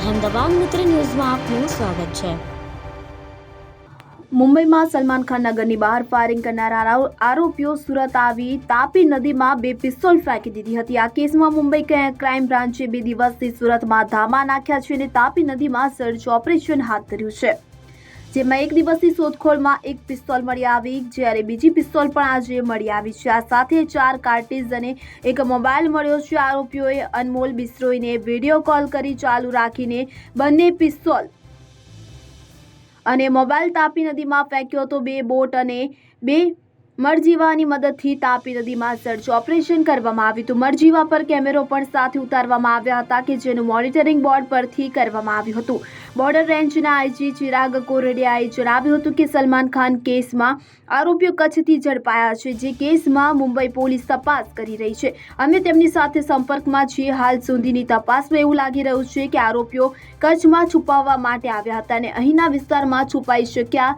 અહેમદાબાદ મિત્ર ન્યૂઝમાં આપનું સ્વાગત છે. મુંબઈમાં સલમાન ખાન નગરની બહાર ફાયરિંગ કરનારા આરોપીઓ સુરત આવી તાપી નદીમાં બે પિસ્તોલ ફેંકી દીધી હતી. આ કેસમાં મુંબઈ ક્રા- ક્રાઇમ બ્રાન્ચે બે દિવસથી સુરતમાં ધામા નાખ્યા છે અને તાપી નદીમાં સર્ચ ઓપરેશન હાથ ધર્યું છે. જેમાં એક દિવસની શોધખોળમાં એક પિસ્તોલ મળી આવી, જ્યારે બીજી પિસ્તોલ પણ આજે મળી આવી છે. આ સાથે ચાર કાર્ટીઝ અને એક મોબાઈલ મળ્યો છે. આરોપીઓએ અનમોલ બિસ્રોઈને વીડિયો કોલ કરી ચાલુ રાખીને બંને પિસ્તોલ અને મોબાઈલ તાપી નદીમાં ફેંક્યો તો બે બોટ અને બે મરજીવાની મદદથી તાપી નદીમાં સર્ચ ઓપરેશન કરવામાં આવ્યું હતું. મરજીવા પર કેમેરો પણ સાથે ઉતારવામાં આવ્યા હતા કે જેનું મોનિટરિંગ બોર્ડ પરથી કરવામાં આવ્યું હતું. બોર્ડર રેન્જના આઈજી ચિરાગ કોરડિયાએ જણાવ્યું હતું કે સલમાન ખાન કેસમાં આરોપીઓ કચ્છથી ઝડપાયા છે. જે કેસમાં મુંબઈ પોલીસ તપાસ કરી રહી છે. અમે તેમની સાથે સંપર્કમાં છીએ. હાલ સુધીની તપાસમાં એવું લાગી રહ્યું છે કે આરોપીઓ કચ્છમાં છુપાવવા માટે આવ્યા હતા અને અહીંના વિસ્તારમાં છુપાઈ શક્યા.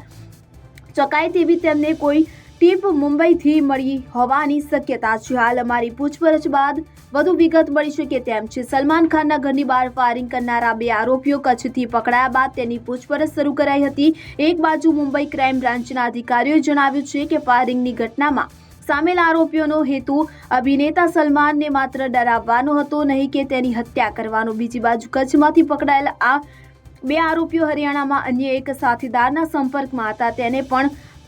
ચકાય તેવી તેમને કોઈ ટીપ મુંબઈથી મળી હોવાની શક્યતા છે. હાલ અમારી પૂછપરછ બાદ વધુ વિગત મળી શકે તેમ છે. સલમાન ખાનના ઘરની બહાર ફાયરિંગ કરનારા બે આરોપીઓ કચ્છથી પકડાયા બાદ તેની પૂછપરછ શરૂ કરાઈ હતી. એક બાજુ મુંબઈ ક્રાઇમ બ્રાન્ચના અધિકારીઓએ જણાવ્યું છે કે ફાયરિંગની ઘટનામાં સામેલ આરોપીઓનો હેતુ અભિનેતા સલમાનને માત્ર ડરાવવાનો હતો નહીં કે તેની હત્યા કરવાનો. બીજી બાજુ કચ્છમાંથી પકડાયેલા આ બે આરોપીઓ હરિયાણામાં અન્ય એક સાથીદારના સંપર્કમાં હતા. તેને પણ